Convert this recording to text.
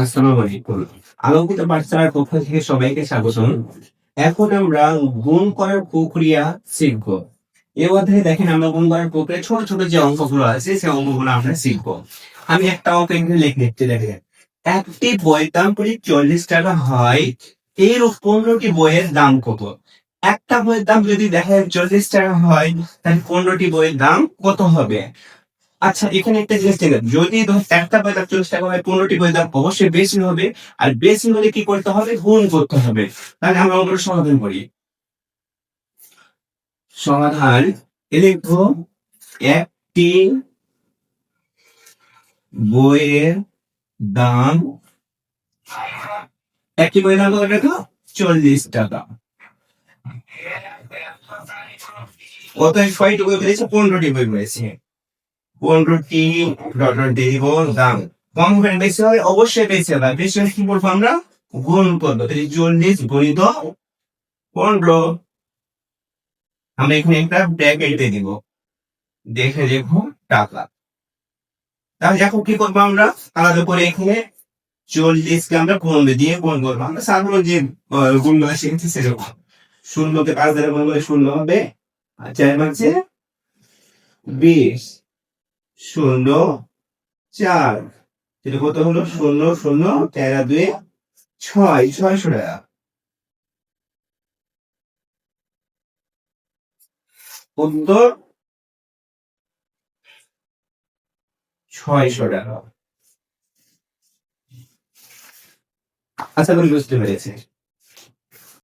আসসালামু আলাইকুম আলোকিত পক্ষ থেকে সবাইকে এখন আমরা গুণ করার প্রক্রিয়া শিখব। এই অধ্যায়ে দেখেন, আমরা গুণ করার প্রক্রিয়া, ছোট ছোট যে অঙ্কগুলো আছে, সেই অঙ্কগুলো আমরা শিখব। আমি একটা অঙ্ক এখানে লিখে নিচ্ছি দেখেন। একটি বইয়ের দাম যদি চল্লিশ টাকা হয় এর পনেরোটি বইয়ের দাম কত? একটা বইয়ের দাম যদি দেখা যায় চল্লিশ টাকা হয়, তাহলে পনেরোটি বইয়ের দাম কত হবে? আচ্ছা এখানে একটা জিনিস দেখেন যদি একটা দাম চল্লিশ টাকা হয় পনেরোটি বই দাম অবশ্যই বেশি হবে। আর বেশি হলে কি করতে হবে? গুণ করতে হবে। তাহলে আমরা ওগুলো সমাধান করি। সমাধান লিখব একটি বইয়ের দাম একটি বইয়ের দাম কত টাকা? চল্লিশ টাকা। কত? কয়টি বই পেয়েছে পনেরোটি বই পেয়েছে পনেরোটি ডট ডট দাম কম হবে বেশি হবে অবশ্যই বেশি হবে বেশি হলে কি বলব আমরা? গুণ করব তাহলে চল্লিশ গণিত পনেরো আমরা এখানে একটা ব্র্যাকেট দিয়ে দিব। দেখে দেখো টাকা। তাহলে এখন কি করব আমরা? আলাদা করে এখানে চল্লিশকে আমরা গুণ দিয়ে গুণ করব। আমরা সাধারণ যে গুণগুলো শিখেছি সেরকম। শূন্যকে পাঁচ দ্বারা গুণ করলে শূন্য হবে। আর চার মাঝে বিশ। শূন্য চার। এটা কত হলো? শূন্য শূন্য, তেরো দুই, ছয়। ছয়শো টাকা। উত্তর? ছয়শো টাকা। আশা করি বুঝতে পেরেছে।